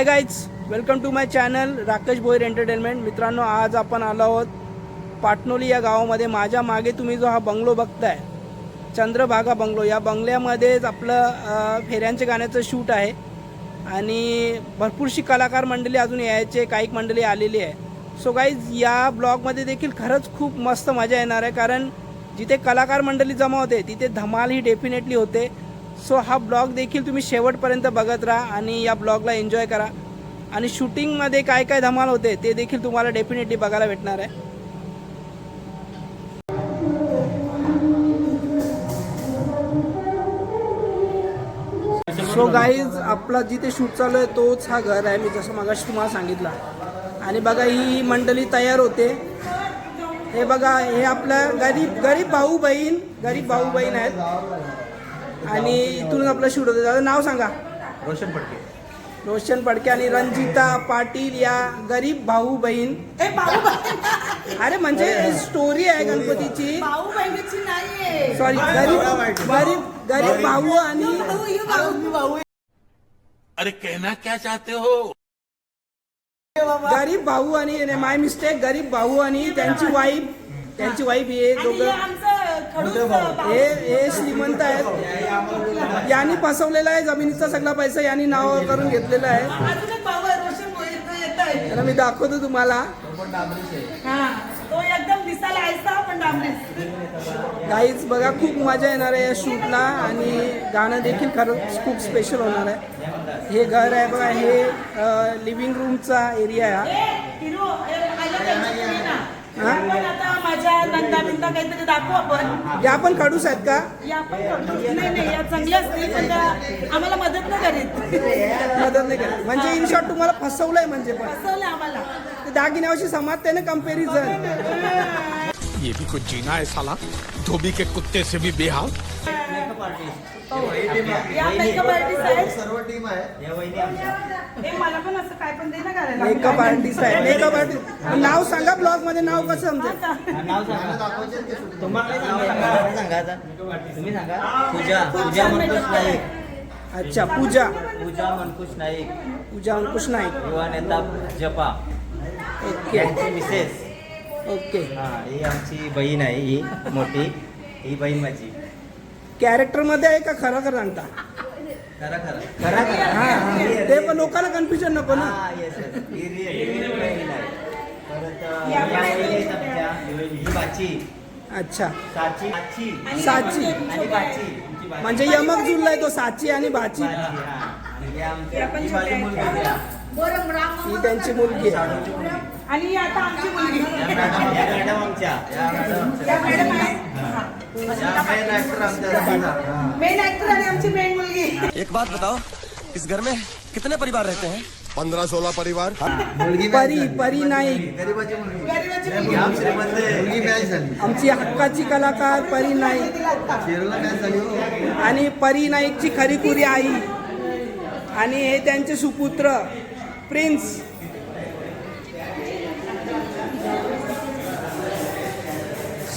Hi guys welcome to my channel Rakesh Bhoir entertainment मित्रांनो आज आपण आलो आहोत पाटणोली या गावामध्ये. माझ्या मागे तुम्ही जो हा बंगलो बघताय चंद्रभागा बंगलो. या बंगल्यामध्येच आपलं फेऱ्यांच्या गाण्याचं शूट आहे. आणि भरपूरशी कलाकार मंडळी अजून यायचे काही मंडळी आलेली आहे. सो गाईज या ब्लॉगमध्ये देखील खरंच खूप मस्त मजा येणार आहे. कारण जिथे कलाकार मंडळी जमा होते तिथे धमाल ही डेफिनेटली होते. सो हा ब्लॉग देखील तुम्ही शेवटपर्यंत बघत राहा आणि या ब्लॉगला एन्जॉय करा. आणि शूटिंगमध्ये काय काय धमाल होते ते देखील तुम्हाला डेफिनेटली बघायला भेटणार आहे. सो गाईज आपला जिथे शूट चालू आहे तोच हा घर आहे. मी जसं मगाशी तुम्हाला सांगितलं. आणि बघा ही मंडळी तयार होते. हे बघा हे आपलं गरीब गरीब भाऊ बहीण गरीब भाऊ बहीण आहेत. आणि इथून आपलं शूट होतं. दादा नाव सांगा. रोशन फडके रोशन पडके आणि रंजिता पाटील या गरीब भाऊ बहीण. अरे म्हणजे स्टोरी आहे गणपतीची. भाऊ बहिणीची नाहीये. सॉरी गरीब गरीब गरीब भाऊ आणि ही. अरे कहना क्या चाहते हो? गरीब भाऊ आणि माय मिस्टेक गरीब भाऊ आणि त्यांची वाईफ त्यांची वाईफ हे दोघं. हे हे श्रीमंत आहेत. यांनी फसवलेला आहे जमिनीचा सगळा पैसा यांनी नाव करून घेतलेला आहे. मी दाखवतो तुम्हाला. हा काहीच बघा खूप मजा येणार आहे या शूटला आणि गाणं देखील खरंच खूप स्पेशल होणार आहे. हे घर आहे बघा हे लिव्हिंग रूमचा एरिया आहे आपण आता माझ्या नंदा बिंदा काहीतरी दाखवू आपण. या पण खडूस आहेत का? या आपण करतो. नाही नाही या चांगल्या असतील पण त्या आम्हाला मदत नाही करीत. मदत नाही करत. म्हणजे इन शॉर्ट तुम्हाला फसवलंय म्हणजे पण. फसवलं आम्हाला. ते दागिन्यावरशी समाजते ना कंपॅरिझन ये भी कुछ जीना है साला. धोबी के कुत्ते से भी बेहाल. या मेकअप आर्टिस्ट आहेत. सर्व टीम आहे या वहिनी आमच्या ए मला पण असं काय पण दे ना करायला मेकअप आर्टिस्ट आहे मेकअप आर्टिस्ट नाव सांगा ब्लॉगमध्ये. नाव कसं समजेल दाखवायचे ते. तुम्हाला सांगा. आता. तुम्ही सांगा. पूजा. पूजा मनकुश नाईक. अच्छा पूजा. पूजा मनकुश नाईक. पूजा अंकुश नाईक. युवा नेता जपा. ओके. यांची मिसेस. ओके. हा ही आमची बहीण आहे ही मोठी. ही बहीण माझी. कॅरेक्टरमध्ये आहे का खरं खरं सांगता? खरं खरं. खरं खरं. हा हा. ते पण लोकांना कन्फ्युजन नको ना. हा येस येस ही रिअल रिअल बहीण आहे. परत अं, या बहिणी आहेत आमच्या ही बाची. अच्छा. साची. साची. आणि. बाची. म्हणजे यमक जुळलाय तो साची आणि बाची. बाची हा. आणि हे आमची हे ही माझी. मुलगी आहे. ही. त्यांची मुलगी आहे. साडूची मुलगी. आणि ही आता आमची मुलगी. या मॅडम या मॅडम आमच्या. या मॅडम या मॅडम आहेत. मेन ऍक्टर आणि आमची मेन मुलगी. एक बात बताओ इस घर में कितने परिवार रहते हैं? पंद्रह सोलह परिवार। परी. परी झाली. आमची हक्काची कलाकार परी नाईक हो. आणि परी नाईकची खरीखुरी आई. आणि हे त्यांचे सुपुत्र प्रिन्स.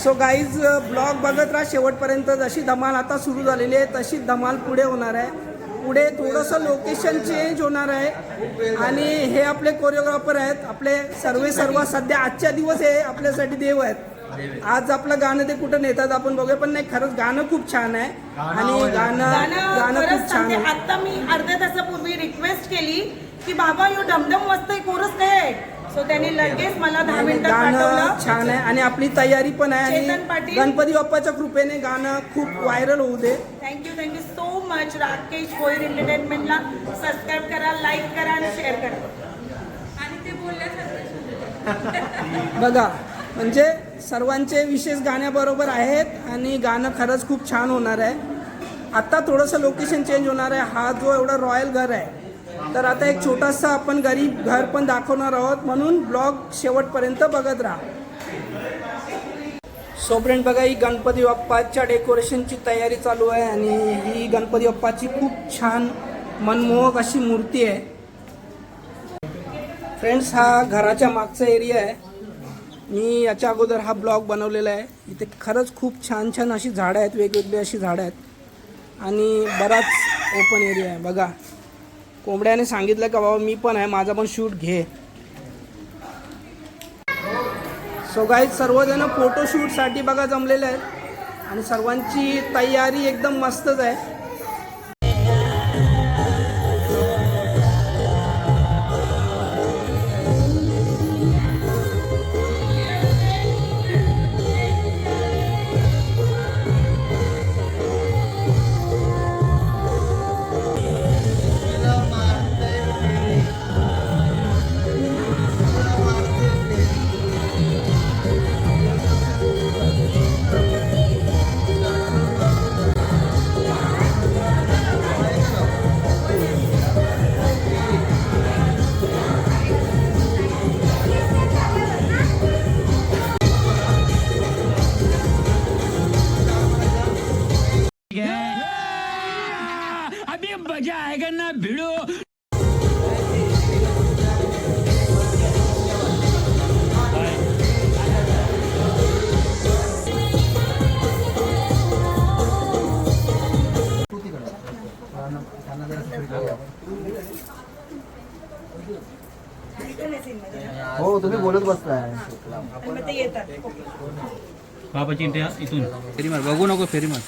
सो गाईज ब्लॉग बघत राहा. शेवटपर्यंत जशी धमाल आता सुरू झालेली आहे तशी धमाल पुढे होणार आहे. पुढे थोडंसं लोकेशन चेंज होणार आहे. आणि हे आपले कोरिओग्राफर आहेत. आपले सर्वे सर्व सध्या आजच्या दिवस हे आपल्यासाठी देव आहेत. आज आपलं गाणं ते कुठं नेतात आपण बघूया पण नाही खरंच गाणं खूप छान आहे. आणि गाणं गाणं खूप छान आहे. आता मी अर्ध्या तासापूर्वी रिक्वेस्ट केली की बाबा यो डमडम मस्त कोरस नाही. सो त्यांनी लगेच मला दहा मिनिटात गाणं पाठवलं. छान आहे. आणि आपली तयारी पण आहे. चेतन आणि पाटील. गणपती बाप्पाच्या कृपेने गाणं खूप व्हायरल होऊ दे. Thank you thank you so much Rakesh Bhoir एंटरटेनमेंटला subscribe करा लाईक करा आणि शेअर करा. आणि ते बोलण्यासारखं बघा म्हणजे सर्वांचे विशेष गाण्याबरोबर आहेत आणि गाणं खरंच खूप छान होणार आहे. आता थोडंसं लोकेशन चेंज होणार आहे. हा जो एवढा रॉयल घर आहे तर आता एक छोटासा आपण गरीब घर पण दाखवणार आहोत म्हणून ब्लॉग शेवटपर्यंत बघत राहा. सो फ्रेंड बघा ही गणपती बाप्पाच्या डेकोरेशनची तयारी चालू आहे आणि ही गणपती बाप्पाची खूप छान मनमोहक अशी मूर्ती आहे. फ्रेंड्स हा घराच्या मागचा एरिया आहे. मी याच्या अगोदर हा ब्लॉग बनवलेला आहे. इथे खरंच खूप छान छान अशी झाडं आहेत वेगवेगळी अशी झाडं आहेत. आणि बराच ओपन एरिया आहे बघा. कोंबड्याने सांगितलं का बाबा मी पण आहे माझा पण शूट घे. सो गाईज सर्वजण फोटोशूटसाठी बघा जमलेले आहेत. आणि सर्वांची तयारी एकदम मस्तच आहे. बाबाची इंडिया इथून फेरी मार बघू नको फेरी मार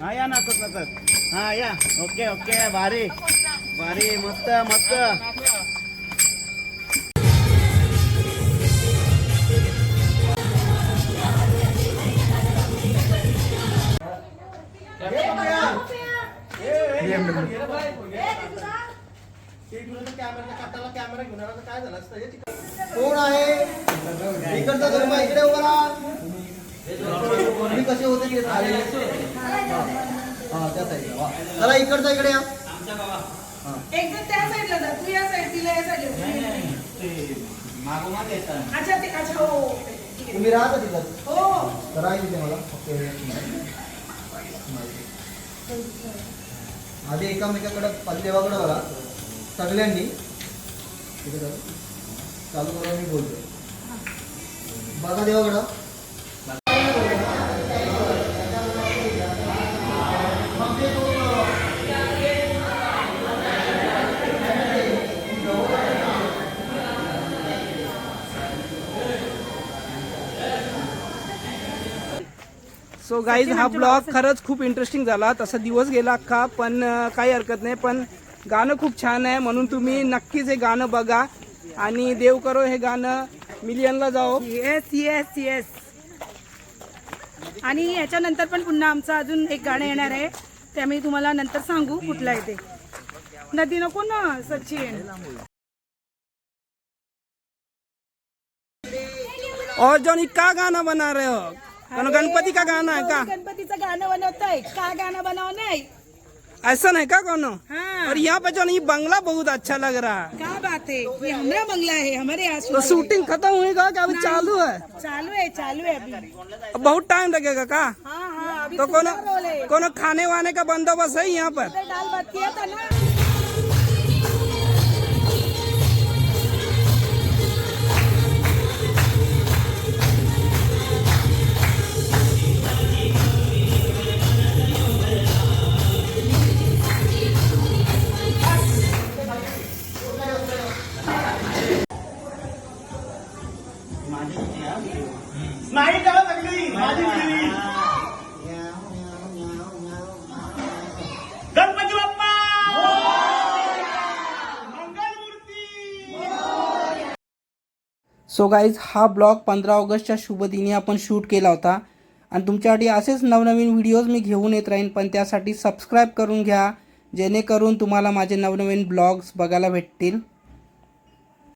हा, या नाचत नाचत हा, या. ओके ओके बारी भारी, मस्त मस्त. इकडचा गरबा इकडे उभा राहा. तुम्ही कसे होते की आले हा त्या साईडला. चला इकडचा इकडे या. एक जण त्या साईडला जा. तू या साईड तिला या साईडला अच्छा ते अच्छा हो ठीक आहे. तुम्ही राहता तिथं? हो तर आहे तिथे मला. फक्त आधी एकामेकाकडे देवाकडे बघा. सगळ्यांनी. तिथे. चालू करा मी बोलतो. बघा देवाकडं सो गाईज हा ब्लॉग खरंच खूप इंटरेस्टिंग झाला. तसा दिवस गेला अख्खा पण काही हरकत नाही पण गाणं खूप छान आहे. म्हणून तुम्ही नक्कीच हे गाणं बघा. आणि देव करो हे गाणं. मिलियनला जाओ. येस येस येस आणि याच्यानंतर पण पुन्हा आमचं अजून एक गाणं येणार आहे. ते आम्ही तुम्हाला नंतर सांगू कुठलं आहे ते. नदी नको ना सचिन और जॉनी का गाना बना रहे हो? गणपति का गाना है का? गणपतीचं गाणं बनवतोय. का गाणं बनव नाही ऐसा नहीं का कोनो? हाँ। और यहाँ पे जो ये बंगला बहुत अच्छा लग रहा है। क्या बात है? ये हमारा बंगला है हमारे यहाँ तो शूटिंग खत्म हुई का क्या अभी चालू है? चालू है चालू है अभी। अब बहुत टाइम लगेगा का? हाँ हाँ तो कोनो कोनो खाने वाने का बंदोबस्त है यहाँ पर? दाल भात किया था ना। सो गाईज हा ब्लॉग पंधरा ऑगस्टच्या शुभदिनी आपण शूट केला होता. आणि तुमच्यासाठी असेच नवनवीन व्हिडिओज मी घेऊन येत राहीन पण त्यासाठी सबस्क्राईब करून घ्या. जेणेकरून तुम्हाला माझे नवनवीन ब्लॉग्स बघायला भेटतील.